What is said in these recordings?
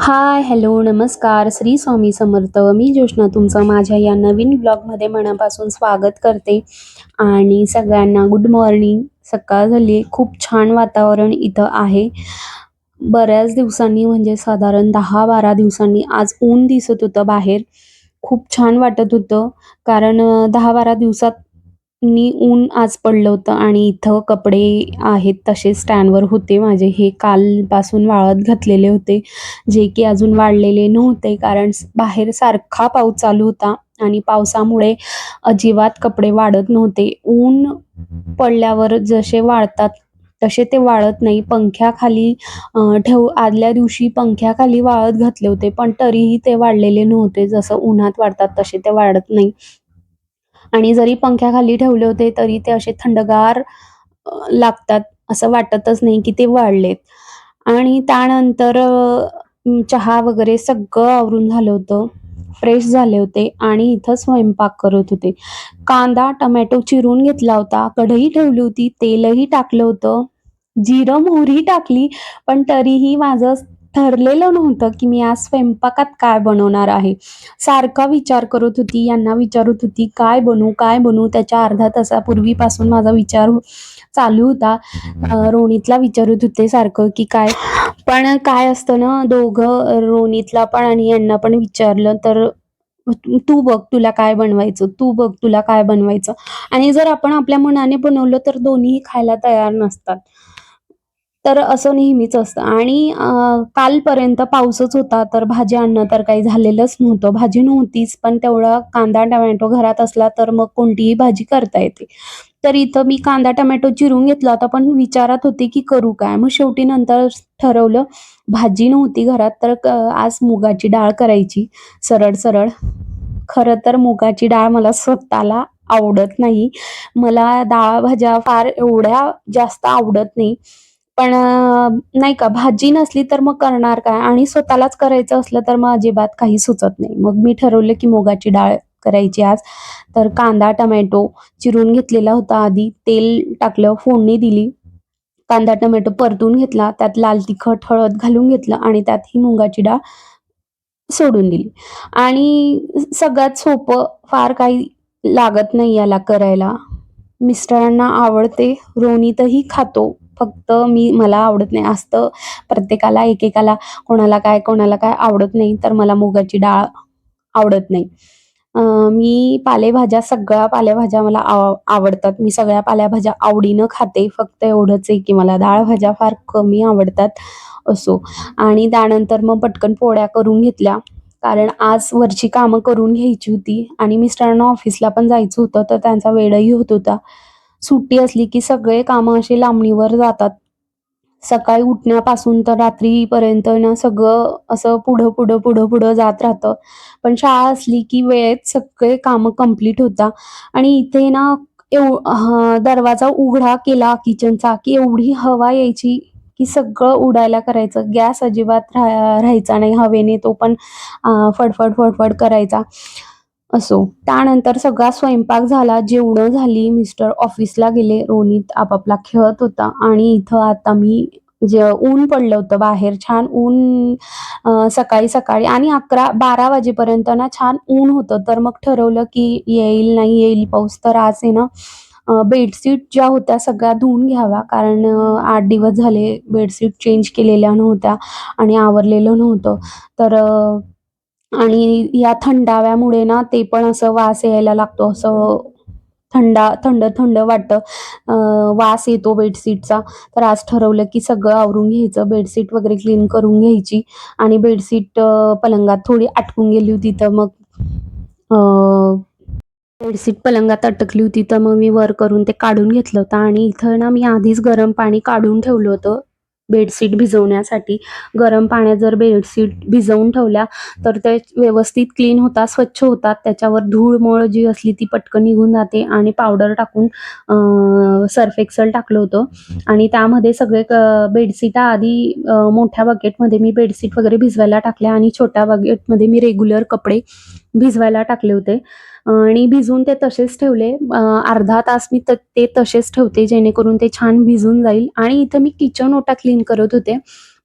Hi hello नमस्कार. श्री स्वामी समर्थ. मी जोशना तुमचं माझ्या या नवीन ब्लॉगमध्ये मनापासून स्वागत करते. आणि सगळ्यांना गुड मॉर्निंग सकाळ झाली खूप छान वातावरण इथं आहे. बऱ्याच दिवसांनी म्हणजे साधारण दहा बारा दिवसांनी आज ऊन दिसत होतं बाहेर. खूप छान वाटत होतं. कारण दहा बारा दिवसात नी ऊन आज पडलं होतं आणि इथं कपडे आहेत तसे स्टँडवर होते माझे. हे कालपासून वाळत घातलेले होते जे की अजून वाळलेले नव्हते कारण बाहेर सारखा पाऊस चालू होता आणि पावसामुळे अजिबात कपडे वाढत नव्हते. ऊन पडल्यावर जसे वाळतात तसे ते वाळत नाही. पंख्याखाली ठेव आदल्या दिवशी पंख्याखाली वाळत घातले होते पण तरीही ते वाढलेले नव्हते. जसं उन्हात वाढतात तसे ते वाढत नाही. आणि जरी पंख्याखाली ठेवले होते तरी ते असे थंडगार लागतात असं वाटतच नाही की ते वाळलेत. आणि त्यानंतर चहा वगैरे सगळं आवरून झालं होतं. फ्रेश झाले होते आणि इथं स्वयंपाक करत होते. कांदा टमॅटो चिरून घेतला होता. कढई ठेवली होती. तेलही टाकलं होतं. जिरं मोहरी टाकली पण तरीही माझं ठरलेलं नव्हतं की मी आज स्वयंपाकात काय बनवणार आहे. सारखा विचार करत होती यांना विचारत होती काय बनवू काय बनवू? त्याच्या अर्धा तासापूर्वीपासून माझा विचार चालू होता. अं, विचारत होते सारखं की काय? पण काय असतं ना दोघं रोणीतला पण आणि यांना पण विचारलं तर तू बघ तुला काय बनवायचं तू बघ तुला काय बनवायचं. आणि जर आपण आपल्या मनाने बनवलं तर दोन्हीही खायला तयार नसतात. तर असं नेहमीच असतं. आणि कालपर्यंत पाऊसच होता तर भाजी आणणं तर काही झालेलंच नव्हतं. भाजी नव्हतीच पण तेवढा कांदा टमॅटो घरात असला तर मग कोणतीही भाजी करता येते. तर इथं मी कांदा टमॅटो चिरून घेतला होता पण विचारात होते की करू काय? मग शेवटी नंतर ठरवलं भाजी नव्हती घरात तर आज मुगाची डाळ करायची. सरळ सरळ. खरं तर मुगाची डाळ मला स्वतःला आवडत नाही. मला डाळ भाज्या फार एवढ्या जास्त आवडत नाही. पण नाही का भाजी नसली तर मग करणार काय? आणि स्वतःलाच करायचं असलं तर मग अजिबात काही सुचत नाही. मग मी ठरवलं की मुगाची डाळ करायची आज. तर कांदा टमॅटो चिरून घेतलेला होता आधी. तेल टाकलं फोडणी दिली. कांदा टमॅटो परतून घेतला. त्यात लाल तिखट हळद घालून घेतलं आणि त्यात ही मुगाची डाळ सोडून दिली. आणि सगळ्यात सोपं फार काही लागत नाही याला करायला. मिस्टरांना आवडते. रोनीतही खातो. फक्त मी मला आवडत नाही. असतं प्रत्येकाला एकेकाला कोणाला काय कोणाला काय आवडत नाही तर मला मुगाची डाळ आवडत नाही. मी पालेभाज्या सगळ्या पालेभाज्या मला आव आवडतात. मी सगळ्या पालेभाज्या आवडीनं खाते. फक्त एवढंच आहे की मला डाळ भाज्या फार कमी आवडतात असो. आणि त्यानंतर मग पटकन पोळ्या करून घेतल्या. कारण आज वरची कामं करून घ्यायची होती आणि मिस्टरांना ऑफिसला पण जायचं होतं तर त्यांचा वेळही होत होता. सुट्टी असली की सगळे कामं असे लांबणीवर जातात. सकाळी उठण्यापासून तर रात्रीपर्यंत ना सगळं असं पुढं पुढं पुढं पुढं जात राहतं. पण शाळा असली की वेळेत सगळे कामं कंप्लीट होता आणि इथे ना एव दरवाजा उघडा केला किचनचा की एवढी हवा यायची की सगळं उडायला करायचं. गॅस अजिबात राहायचा नाही हवेने तो पण फडफड फडफड करायचा. असो. त्यानंतर सगळा स्वयंपाक झाला. जेवणं झाली. मिस्टर ऑफिसला गेले. रोनीत आपापला खेळत होता. आणि इथं आता मी जे ऊन पडलं होतं बाहेर छान ऊन सकाळी सकाळी. आणि अकरा बारा वाजेपर्यंत ना छान ऊन होतं. तर मग ठरवलं की येईल नाही येईल पाऊस तर आज आहे ना. बेडशीट ज्या होत्या सगळ्या धुवून घ्याव्या. कारण आठ दिवस झाले बेडशीट चेंज केलेल्या नव्हत्या आणि आवरलेलं नव्हतं. तर आणि या थंडाव्यामुळे ना ते पण असं वास यायला लागतो असं थंडा थंड थंड वाटतं. वास येतो बेडशीटचा. तर आज ठरवलं की सगळं आवरून घ्यायचं बेडशीट वगैरे क्लीन करून घ्यायची. आणि बेडशीट पलंगात थोडी अटकून गेली होती तर मग बेडशीट पलंगात अटकली होती तर मग मी वर करून ते काढून घेतलं होतं. आणि इथं ना मी आधीच गरम पाणी काढून ठेवलं होतं. बेडशीट भिजवण्यासाठी गरम पाण्यात जर बेडशीट भिजवून ठेवल्या तर ते व्यवस्थित क्लीन होतात स्वच्छ होतात. त्याच्यावर धूळ मळ जी असली ती पटकन निघून जाते आणि पावडर टाकून सर्फ एक्सल टाकलं होतं. आणि त्यामध्ये सगळे बेडशीट आधी मोठ्या बकेटमध्ये मी बेडशीट वगैरे भिजवायला टाकल्या आणि छोट्या बकेटमध्ये मी रेग्युलर कपडे भिजवायला टाकले होते. आणि भिजवून ते तसेच ठेवले. अर्धा तास मी ते तसेच ठेवते जेणेकरून ते छान भिजून जाईल. आणि इथं मी किचन ओटा क्लीन करत होते.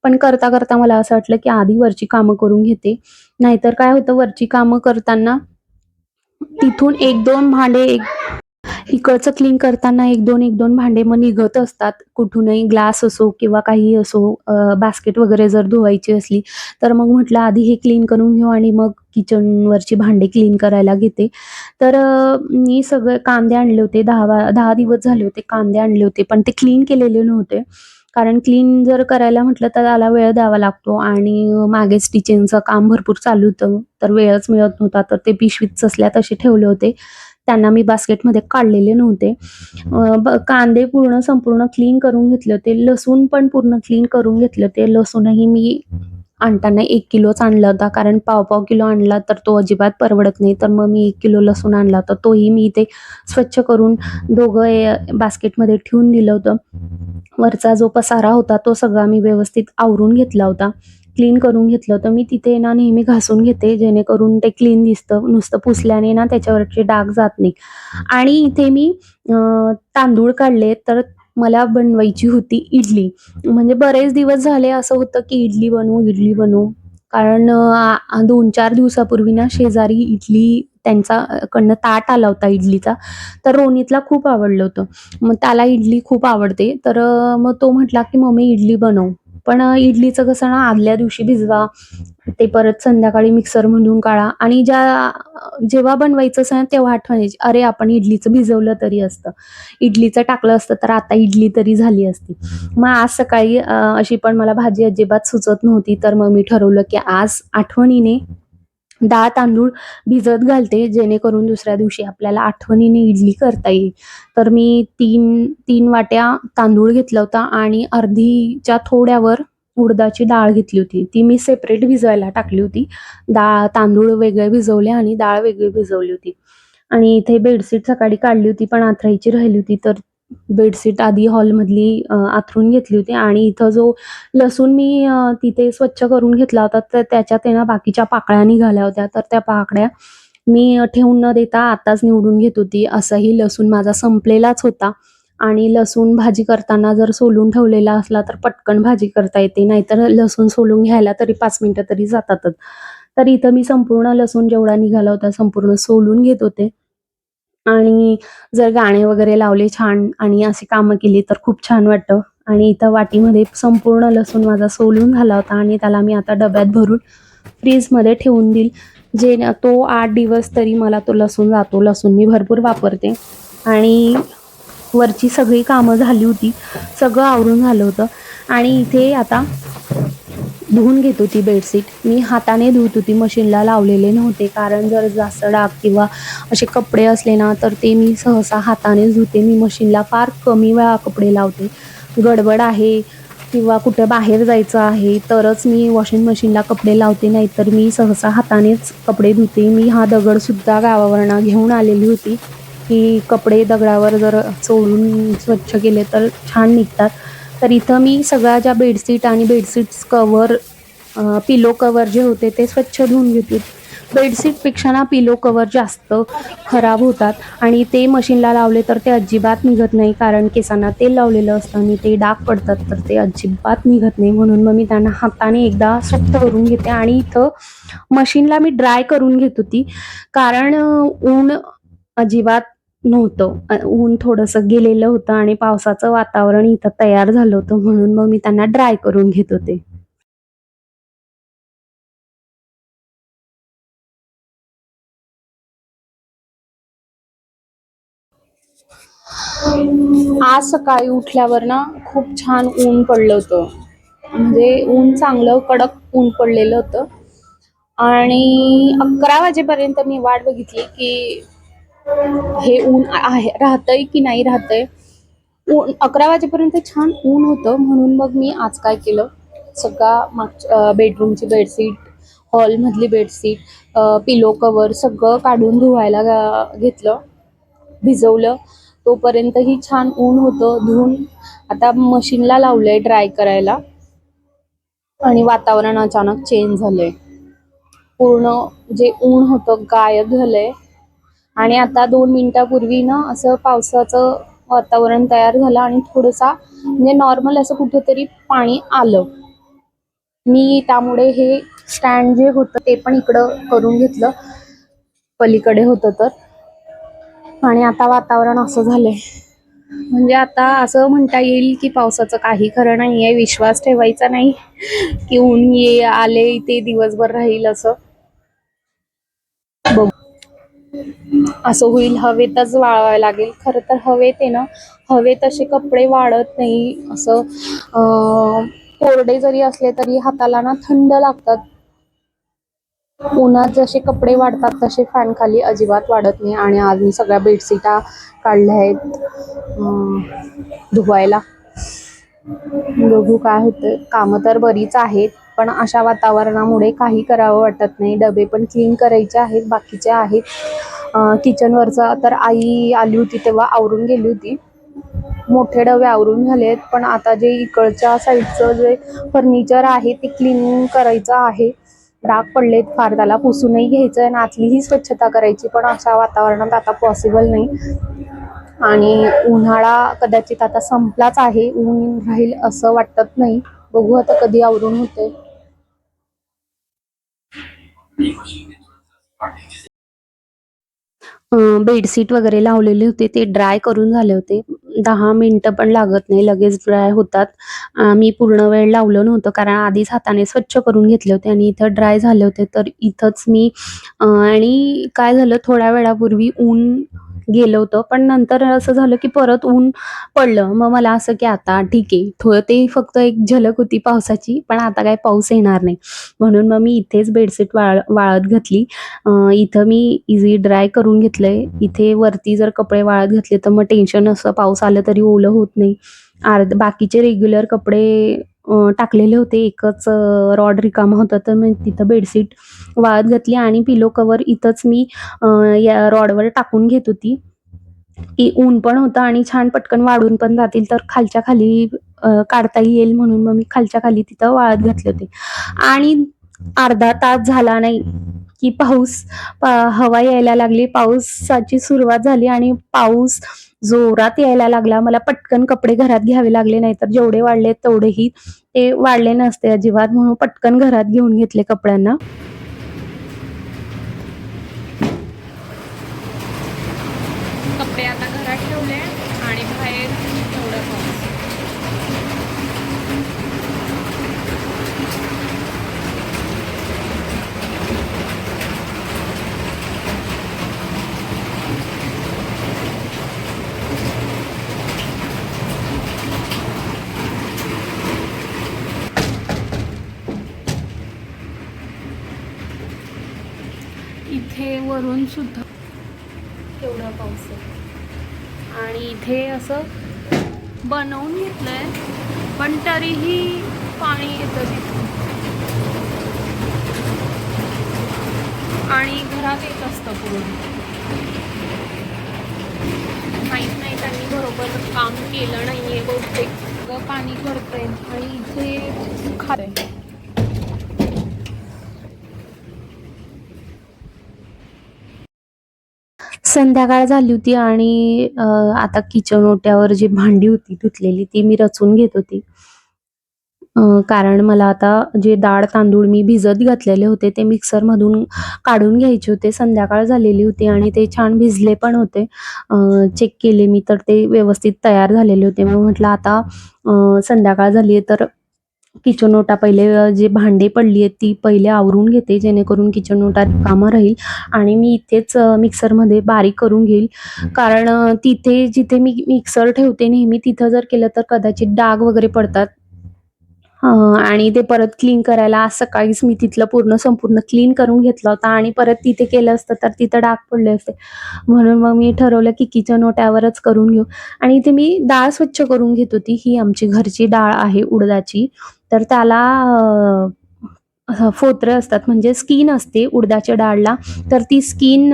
पण करता करता मला असं वाटलं की आधी वरची कामं करून घेते. नाहीतर काय होतं वरची कामं करताना तिथून एक दोन भांडे एक इकडचं क्लीन करताना एक दोन एक दोन भांडे मग निघत असतात. कुठूनही ग्लास असो किंवा काही असो बास्केट वगैरे जर धुवायची असली तर मग म्हटलं आधी हे क्लीन करून घेऊ आणि मग किचनवरची भांडे क्लीन करायला घेते. तर मी सगळे कांदे आणले होते. दहा दहा दिवस झाले होते कांदे आणले होते पण ते क्लीन केलेले नव्हते. कारण क्लीन जर करायला म्हटलं तर त्याला वेळ द्यावा लागतो आणि मागे स्टिचिंगचं काम भरपूर चालू होतं. तर वेळच मिळत नव्हता तर ते पिशवीत चसल्या तसे ठेवले होते. त्यांना मी बास्केटमध्ये काढलेले नव्हते. कांदे पूर्ण संपूर्ण क्लीन करून घेतले होते. लसूण पण पूर्ण क्लीन करून घेतले होते. लसूणही मी आणताना एक किलोच आणला होता. कारण पाव पाव किलो आणला तर तो अजिबात परवडत नाही. तर मग मी एक किलो लसूण आणला होता. तोही मी इथे स्वच्छ करून दोघं बास्केटमध्ये ठेवून दिलं होतं. वरचा जो पसारा होता तो सगळा मी व्यवस्थित आवरून घेतला होता. क्लीन करून घेतलं तर मी तिथे ना नेहमी घासून घेते जेणेकरून ते क्लीन दिसतं नुसतं पुसल्याने ना त्याच्यावरचे डाग जात नाही आणि इथे मी तांदूळ काढले तर मला बनवायची होती इडली. म्हणजे बरेच दिवस झाले असं होतं की इडली बनवू इडली बनवू. कारण दोन चार दिवसापूर्वी ना शेजारी इडली त्यांचा कडनं ताट आला होता इडलीचा. तर रोनीतला खूप आवडलं होतं. मग त्याला इडली खूप आवडते. तर मग तो म्हटला की मम्मी इडली बनव. पण इडलीचं कसं ना आदल्या दिवशी भिजवा ते परत संध्याकाळी मिक्सर म्हणून काढा आणि ज्या जेव्हा बनवायचं असं ना तेव्हा आठवण यायची. अरे आपण इडलीचं भिजवलं तरी असतं. इडलीचं टाकलं असतं तर आता इडली तरी झाली असती. मग आज सकाळी अशी पण मला भाजी अजिबात सुचत नव्हती तर मग मी ठरवलं की आज आठवणीने डाळ तांदूळ भिजत घालते जेणेकरून दुसऱ्या दिवशी आपल्याला आठवणीने इडली करता येईल. तर मी तीन तीन वाट्या तांदूळ घेतला होता आणि अर्धीच्या थोड्यावर उडदाची डाळ घेतली होती. ती मी सेपरेट भिजवायला टाकली होती. डाळ तांदूळ वेगळे भिजवले आणि डाळ वेगळी भिजवली होती. आणि इथे बेडशीट सकाळी काढली होती पण आथराईची राहिली होती तर बेडशीट आधी हॉलमधली आथरून घेतली होती आणि इथं जो लसूण मी तिथे स्वच्छ करून घेतला होता तर त्याच्यात आहे ना बाकीच्या पाकळ्या निघाल्या होत्या. तर त्या पाकळ्या मी ठेवून न देता आताच निवडून घेत होती. असंही लसूण माझा संपलेलाच होता आणि लसूण भाजी करताना जर सोलून ठेवलेला असला तर पटकन भाजी करता येते नाहीतर लसूण सोलून घ्यायला तरी पाच मिनिटं तरी जातातच. तर इथं मी संपूर्ण लसूण जेवढा निघाला होता संपूर्ण सोलून घेत होते. आणि जर गाणे वगैरे लावले छान आणि अशी कामं केली तर खूप छान वाटतं. आणि इथं वाटीमध्ये संपूर्ण लसूण माझा सोलून झाला होता आणि त्याला मी आता डब्यात भरून फ्रीजमध्ये ठेवून देईल. जे तो आठ दिवस तरी मला तो लसूण जातो. लसूण मी भरपूर वापरते. आणि वरची सगळी कामं झाली होती. सगळं आवरून झालं होतं. आणि इथे आता धुवून घेत होती बेडशीट. मी हाताने धुत होती मशीनला लावलेले नव्हते. कारण जर जास्त डाग किंवा असे कपडे असले ना तर ते मी सहसा हाताने धुते. मी मशीनला फार कमी वेळा कपडे लावते. गडबड आहे किंवा कुठं बाहेर जायचं आहे तरच मी वॉशिंग मशीनला कपडे लावते. नाहीतर मी सहसा हातानेच कपडे धुते. मी हा दगडसुद्धा गावावरनं घेऊन आलेली होती. की कपडे दगडावर जर चोळून स्वच्छ केले तर छान निघतात. तर इथं मी सगळ्या ज्या बेडशीट आणि बेडशीट्स कवर पिलो कवर जे होते ते स्वच्छ धुवून घेते बेडशीटपेक्षा ना पिलो कवर जास्त खराब होतात आणि ते मशीनला लावले तर ते अजिबात निघत नाही कारण केसांना तेल लावलेलं असतं आणि ते डाग पडतात तर ते अजिबात निघत नाही म्हणून मग मी त्यांना हाताने एकदा स्वच्छ करून घेते आणि इथं मशीनला मी ड्राय करून घेत होती. कारण ऊन अजिबात नव्हतं. ऊन थोडंसं गेलेलं होतं आणि पावसाचं वातावरण इथं तयार झालं होतं म्हणून मग मी त्यांना ड्राय करून घेत होते. आज सकाळी उठल्यावर ना खूप छान ऊन पडलं होतं. म्हणजे ऊन चांगलं कडक ऊन पडलेलं होतं. आणि अकरा वाजेपर्यंत मी वाट बघितली की हे ऊन आहे राहतंय की नाही राहतंय. ऊन अकरा वाजेपर्यंत छान ऊन होतं म्हणून मग मी आज काय केलं? सगळा मागच्या बेडरूमची बेडशीट हॉलमधली बेडशीट पिलो कवर सगळं काढून धुवायला घेतलं भिजवलं. तोपर्यंतही छान ऊन होतं धुवून. आता मशीनला लावलंय ड्राय करायला. आणि वातावरण अचानक चेंज झालंय. पूर्ण जे ऊन होतं गायब झालंय. आणि आता दोन मिनिटापूर्वी ना असं पावसाचं वातावरण तयार झालं आणि थोडंसा म्हणजे नॉर्मल असं कुठेतरी पाणी आलं. मी त्यामुळे हे स्टँड जे होतं ते पण इकडं करून घेतलं. पलीकडे होतं तर. आणि आता वातावरण असं झालंय. म्हणजे आता असं म्हणता येईल की पावसाचं काही खरं नाही आहे विश्वास ठेवायचा नाही की ऊन ये आले ते दिवसभर राहील असं. असं होईल हवेतच वाळवायला लागेल. खरं तर हवेत आहे ना हवेत असे कपडे वाळत नाही. असं कोरडे जरी असले तरी हाताला ना थंड लागतात. उन्हात जसे कपडे वाढतात तसे फॅन खाली अजिबात वाढत नाही. आणि आज मी सगळ्या बेडशीटा काढल्या आहेत धुवायला. बघू काय होतं कामं तर बरीच आहेत पण अशा वातावरणामुळे काही करावं वाटत नाही. डबे पण क्लीन करायचे आहेत बाकीचे आहेत. किचनवरचा तर आई आली होती तेव्हा आवरून गेली होती. मोठे डबे आवरून झाले आहेत पण आता जे इकडच्या साईडचं जे फर्निचर आहे ते क्लीन करायचं आहे. डाग पडलेत फार त्याला पुसूनही घ्यायचं आहे आणि आतलीही स्वच्छता करायची पण अशा वातावरणात आता पॉसिबल नाही. आणि उन्हाळा कदाचित आता संपलाच आहे ऊन राहील असं वाटत नाही. बघू आता कधी आवरून होते बेडशीट वगैरे लावलेले होते. ते ड्राय करून झाले होते. दहा मिनटं पण लागत नाही. लगेच ड्राय होतात. मी पूर्ण वेळ लावलं नव्हतं. कारण आधीच हाताने स्वच्छ करून घेतले होते आणि इथं ड्राय झाले होते. तर इथंच मी आणि काय झालं? थोड्या वेळापूर्वी ऊन गेलं होतं. पण नंतर असं झालं की परत ऊन पडलं. मग मला असं की आता ठीक आहे. थोडं ते फक्त एक झलक होती पावसाची पण आता काय पाऊस येणार नाही. म्हणून मग मी इथेच बेडशीट वाळ वाळत घातली. इथं मी इझी ड्राय करून घेतलंय. इथे वरती जर कपडे वाळत घातले तर मग टेन्शन असं पाऊस आलं तरी ओलं होत नाही. अर्ध बाकीचे रेग्युलर कपडे टाकलेले होते. एकच रॉड रिकामा होता तर मी तिथं बेडशीट वाळत घातली आणि पिलो कवर इथंच मी या रॉडवर टाकून घेत होती. की ऊन पण होतं आणि छान पटकन वाढून पण जातील तर खालच्या खाली काढता येईल म्हणून मग मी खालच्या खाली तिथं वाळत घातले होते. आणि अर्धा तास झाला नाही की पाऊस पा- हवा यायला लागली. पावसाची सुरुवात झाली आणि पाऊस जोरात यायला लागला. मला पटकन कपडे घरात घ्यावे लागले नाहीतर जेवढे वाढले तेवढेही ते वाढले नसते अजिबात. म्हणून पटकन घरात घेऊन घेतले कपड्यांना. कपडे आता घरात ठेवले आणि बाहेर एवढं पाऊस इथे वरून सुद्धा. केवढा पाऊस आहे. आणि इथे असं बनवून घेतलंय पण तरीही पाणी येतं तिथून. आणि घरात येत असतं पूर्ण. माहीत नाही त्यांनी बरोबर काम केलं नाहीये बहुतेक. सगळं पाणी करतंय आणि इथे खातंय. संध्याकाळ झाली होती आणि आता किचन ओट्यावर जी भांडी होती धुतलेली ती मी रचून घेत होती. कारण मला आता जे डाळ तांदूळ मी भिजत घातलेले होते ते मिक्सरमधून काढून घ्यायचे होते. संध्याकाळ झालेली होती आणि ते छान भिजले पण होते. चेक केले मी तर ते व्यवस्थित तयार झालेले होते. मग म्हटलं आता संध्याकाळ झाली तर किचन ओटा पहिले जे भांडे पडली आहेत ती पहिले आवरून घेते जेणेकरून किचन ओटा रिकामा राहील. आणि मी इथेच मिक्सरमध्ये बारीक करून घेईल. कारण तिथे जिथे मी मिक्सर ठेवते नेहमी तिथं जर केलं तर कदाचित डाग वगैरे पडतात. आणि ते परत क्लीन करायला आज सकाळीच मी तिथलं पूर्ण संपूर्ण क्लीन करून घेतला होता. आणि परत तिथे केलं असतं तर तिथं डाग पडले असते. म्हणून मग मी ठरवलं की किचन ओट्यावरच करून घेऊ. आणि इथे मी डाळ स्वच्छ करून घेत होती. ही आमची घरची डाळ आहे उडदाची. तर त्याला फोत्र असतात म्हणजे स्किन असते उडदाच्या डाळला. तर ती स्किन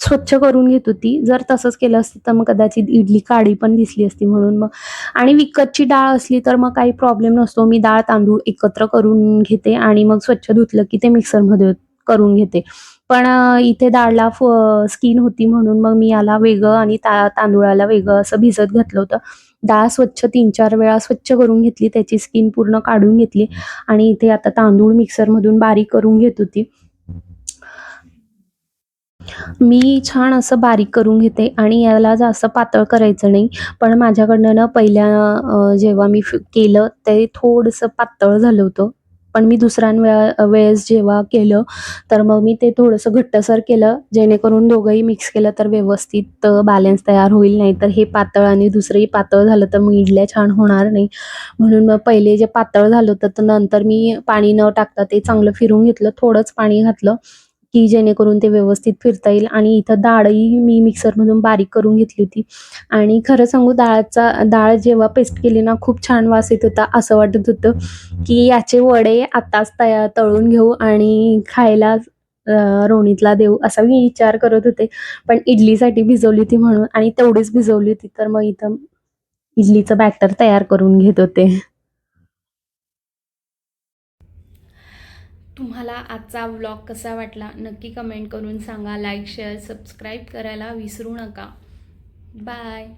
स्वच्छ करून घेत होती. जर तसंच केलं असतं तर मग कदाचित इडली काळी पण दिसली असती म्हणून मग. आणि विकतची डाळ असली तर मग काही प्रॉब्लेम नसतो. मी डाळ तांदूळ एकत्र करून घेते आणि मग स्वच्छ धुतलं की ते मिक्सरमध्ये करून घेते. पण इथे डाळला स्किन होती म्हणून मग मी याला वेगळं आणि ता तांदूळाला वेगळं असं भिजत घातलं होतं. डाळ स्वच्छ तीन चार वेळा स्वच्छ करून घेतली त्याची स्किन पूर्ण काढून घेतली आणि इथे आता तांदूळ मिक्सरमधून बारीक करून घेत होती. मी छान असं बारीक करून घेते आणि याला जास्त पातळ करायचं नाही पण माझ्याकडनं ना पहिल्या जेव्हा मी केलं ते थोडंसं पातळ झालं होतं. पण मी दुसऱ्या वेळा वेळेस जेव्हा केलं तर मग मी ते थोडंसं घट्टसर केलं. जेणेकरून दोघंही मिक्स केलं तर व्यवस्थित बॅलन्स तयार होईल. नाही तर हे पातळ आणि दुसरंही पातळ झालं तर मग इडल्या छान होणार नाही. म्हणून मग पहिले जे पातळ झालं होतं तर नंतर मी पाणी न टाकता ते चांगलं फिरून घेतलं. थोडंच पाणी घातलं. की जेणेकरून ते व्यवस्थित फिरता येईल. आणि इथं डाळही मी मिक्सरमधून बारीक करून घेतली होती. आणि खरं सांगू डाळचा डाळ जेव्हा पेस्ट केली ना खूप छान वास येत होता. असं वाटत होतं की याचे वडे आताच तया तळून घेऊ आणि खायला रोणीतला देऊ असा मी विचार करत होते. पण इडलीसाठी भिजवली होती म्हणून आणि तेवढीच भिजवली होती तर मग इथं इडलीचं बॅटर तयार करून घेत होते. तुम्हाला आजचा व्लॉग कसा वाटला नक्की कमेंट करून सांगा. लाईक शेअर सबस्क्राईब करायला विसरू नका. बाय